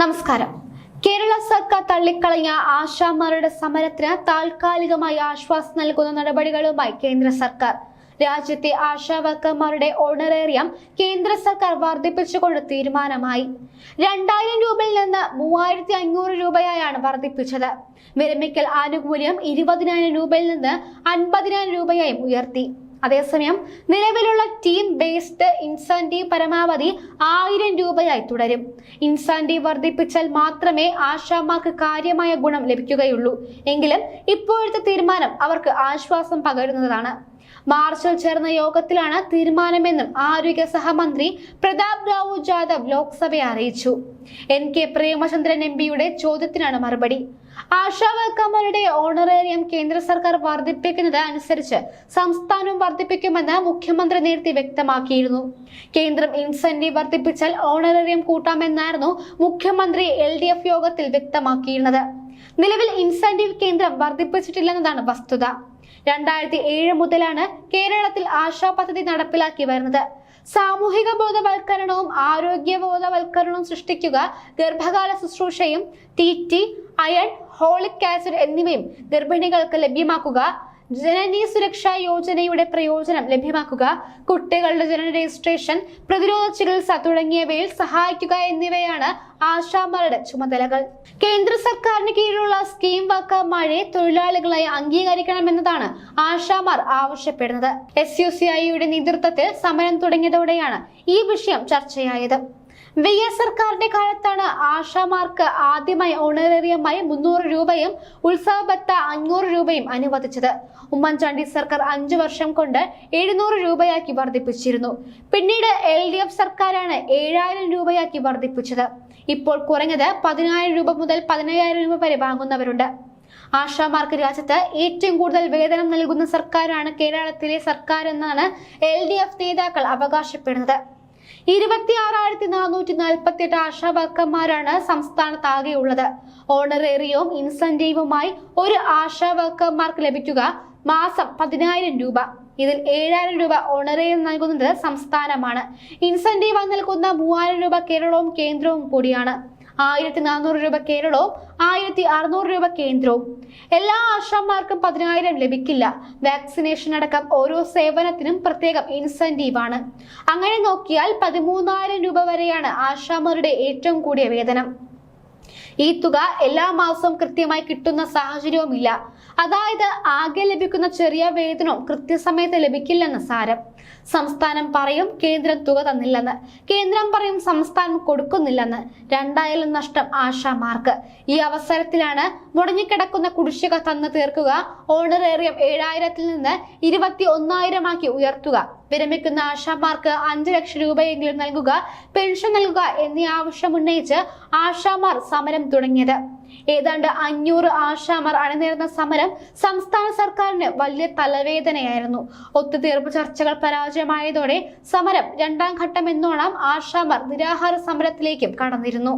നമസ്കാരം. കേരള സർക്കാർ തള്ളിക്കളഞ്ഞ ആശാമാരുടെ സമരത്തിന് താൽക്കാലികമായി ആശ്വാസം നൽകുന്ന നടപടികളുമായി കേന്ദ്ര സർക്കാർ. രാജ്യത്തെ ആശാവർക്കർമാരുടെ ഓണറേറിയം കേന്ദ്ര സർക്കാർ വർദ്ധിപ്പിച്ചുകൊണ്ട് തീരുമാനമായി. രണ്ടായിരം രൂപയിൽ നിന്ന് മൂവായിരത്തി അഞ്ഞൂറ് രൂപയായാണ് വർദ്ധിപ്പിച്ചത്. വിരമിക്കൽ ആനുകൂല്യം ഇരുപതിനായിരം രൂപയിൽ നിന്ന് അൻപതിനായിരം രൂപയായും ഉയർത്തി. അതേസമയം നിലവിലുള്ള ടീം ബേസ്ഡ് ഇൻസെന്റീവ് പരമാവധി ആയിരം രൂപയായി തുടരും. ഇൻസെന്റീവ് വർദ്ധിപ്പിച്ചാൽ മാത്രമേ ആശാമാർക്ക് കാര്യമായ ഗുണം ലഭിക്കുകയുള്ളൂ. എങ്കിലും ഇപ്പോഴത്തെ തീരുമാനം അവർക്ക് ആശ്വാസം പകരുന്നതാണ്. മാർച്ചിൽ ചേർന്ന യോഗത്തിലാണ് തീരുമാനമെന്നും ആരോഗ്യ സഹമന്ത്രി പ്രതാപ് റാവു ജാദവ് ലോക്സഭയെ അറിയിച്ചു. എൻ കെ പ്രേമചന്ദ്രൻ എം പിയുടെ ചോദ്യത്തിനാണ് മറുപടി. ആശാ വർക്കർമാരുടെ ഓണറേറിയം കേന്ദ്ര സർക്കാർ വർദ്ധിപ്പിക്കുന്നത് അനുസരിച്ച് സംസ്ഥാനവും വർദ്ധിപ്പിക്കുമെന്ന് മുഖ്യമന്ത്രി നേരത്തെ വ്യക്തമാക്കിയിരുന്നു. കേന്ദ്രം ഇൻസെന്റീവ് വർദ്ധിപ്പിച്ചാൽ ഓണറേറിയം കൂട്ടാമെന്നായിരുന്നു മുഖ്യമന്ത്രി എൽ യോഗത്തിൽ വ്യക്തമാക്കിയിരുന്നത്. നിലവിൽ ഇൻസെന്റീവ് കേന്ദ്രം വർദ്ധിപ്പിച്ചിട്ടില്ലെന്നതാണ് വസ്തുത. രണ്ടായിരത്തി ഏഴ് മുതലാണ് കേരളത്തിൽ ആശാ പദ്ധതി നടപ്പിലാക്കി വരുന്നത്. സാമൂഹിക ബോധവൽക്കരണവും ആരോഗ്യ ബോധവൽക്കരണവും സൃഷ്ടിക്കുക ഗർഭകാല ശുശ്രൂഷയും T T iron folic acid എന്നിവയും ഗർഭിണികൾക്ക് ലഭ്യമാക്കുക. ജനനി സുരക്ഷാ യോജനയുടെ പ്രയോജനം ലഭ്യമാക്കുക. കുട്ടികളുടെ ജനന രജിസ്ട്രേഷൻ പ്രതിരോധ ചികിത്സ തുടങ്ങിയവയിൽ സഹായിക്കുക എന്നിവയാണ് ആശാമാരുടെ ചുമതലകൾ. കേന്ദ്ര സർക്കാരിന് കീഴിലുള്ള സ്കീം വർക്കർമാരെ തൊഴിലാളികളായി അംഗീകരിക്കണമെന്നതാണ് ആശാമാർ ആവശ്യപ്പെടുന്നത്. എസ് യു സി ഐയുടെ നേതൃത്വത്തിൽ സമരം തുടങ്ങിയതോടെയാണ് ഈ വിഷയം ചർച്ചയായത്. വി എസ് സർക്കാരിന്റെ കാലത്താണ് ആശാമാർക്ക് ആദ്യമായി ഓണറേറിയമായി മുന്നൂറ് രൂപയും ഉത്സവബത്ത അഞ്ഞൂറ് രൂപയും അനുവദിച്ചത്. ഉമ്മൻചാണ്ടി സർക്കാർ അഞ്ചു വർഷം കൊണ്ട് എഴുന്നൂറ് രൂപയാക്കി വർദ്ധിപ്പിച്ചിരുന്നു. പിന്നീട് എൽ ഡി എഫ് സർക്കാരാണ് ഏഴായിരം രൂപയാക്കി വർദ്ധിപ്പിച്ചത്. ഇപ്പോൾ കുറഞ്ഞത് പതിനായിരം രൂപ മുതൽ പതിനയ്യായിരം രൂപ വരെ വാങ്ങുന്നവരുണ്ട്. ആശാമാർക്ക് രാജ്യത്ത് ഏറ്റവും കൂടുതൽ വേതനം നൽകുന്ന സർക്കാരാണ് കേരളത്തിലെ സർക്കാർ എന്നാണ് എൽ ഡി എഫ് നേതാക്കൾ അവകാശപ്പെടുന്നത്. ഇരുപത്തി ആറായിരത്തി നാനൂറ്റി നാൽപ്പത്തി എട്ട് ആശാ വർക്കർമാരാണ് സംസ്ഥാനത്താകെയുള്ളത്. ഓണറേറിയവും ഇൻസെന്റീവുമായി ഒരു ആശാ വർക്കർമാർക്ക് ലഭിക്കുക മാസം പതിനായിരം രൂപ. ഇതിൽ ഏഴായിരം രൂപ ഓണറേറിയം നൽകുന്നത് സംസ്ഥാനമാണ്. ഇൻസെന്റീവ് നൽകുന്ന മൂവായിരം രൂപ കേരളവും കേന്ദ്രവും കൂടിയാണ്. ആയിരത്തി നാനൂറ് രൂപ കേരളവും ആയിരത്തി അറുന്നൂറ് രൂപ കേന്ദ്രവും. എല്ലാ ആശാമാർക്കും പതിനായിരം ലഭിക്കില്ല. വാക്സിനേഷൻ അടക്കം ഓരോ സേവനത്തിനും പ്രത്യേകം ഇൻസെന്റീവ് ആണ്. അങ്ങനെ നോക്കിയാൽ പതിമൂന്നായിരം രൂപ വരെയാണ് ആശാമാരുടെ ഏറ്റവും കൂടിയ വേതനം. ഈ തുക എല്ലാ മാസവും കൃത്യമായി കിട്ടുന്ന സാഹചര്യവുമില്ല. അതായത് ആകെ ലഭിക്കുന്ന ചെറിയ വേതനവും കൃത്യസമയത്ത് ലഭിക്കില്ലെന്ന് സാരം. സംസ്ഥാനം പറയും കേന്ദ്രം തുക തന്നില്ലെന്ന്. കേന്ദ്രം പറയും സംസ്ഥാനം കൊടുക്കുന്നില്ലെന്ന്. രണ്ടായാലും നഷ്ടം ആശാമാർക്ക്. ഈ അവസരത്തിലാണ് മുടങ്ങിക്കിടക്കുന്ന കുടിശ്ശിക തന്നു തീർക്കുക ഓണറേറിയം ഏഴായിരത്തിൽ നിന്ന് ഇരുപത്തി ഒന്നായിരമാക്കി ഉയർത്തുക. വിരമിക്കുന്ന ആശാമാർക്ക് അഞ്ചു ലക്ഷം രൂപയെങ്കിലും നൽകുക പെൻഷൻ നൽകുക എന്നീ ആവശ്യമുന്നയിച്ച് ആശാമാർ സമരം തുടങ്ങിയത്. ഏതാണ്ട് അഞ്ഞൂറ് ആശാമർ അണിനിരുന്ന സമരം സംസ്ഥാന സർക്കാരിന് വലിയ തലവേദനയായിരുന്നു. ഒത്തുതീർപ്പ് ചർച്ചകൾ പരാജയമായതോടെ സമരം രണ്ടാം ഘട്ടം എന്നോണം ആശാമർ നിരാഹാര സമരത്തിലേക്കും കടന്നിരുന്നു.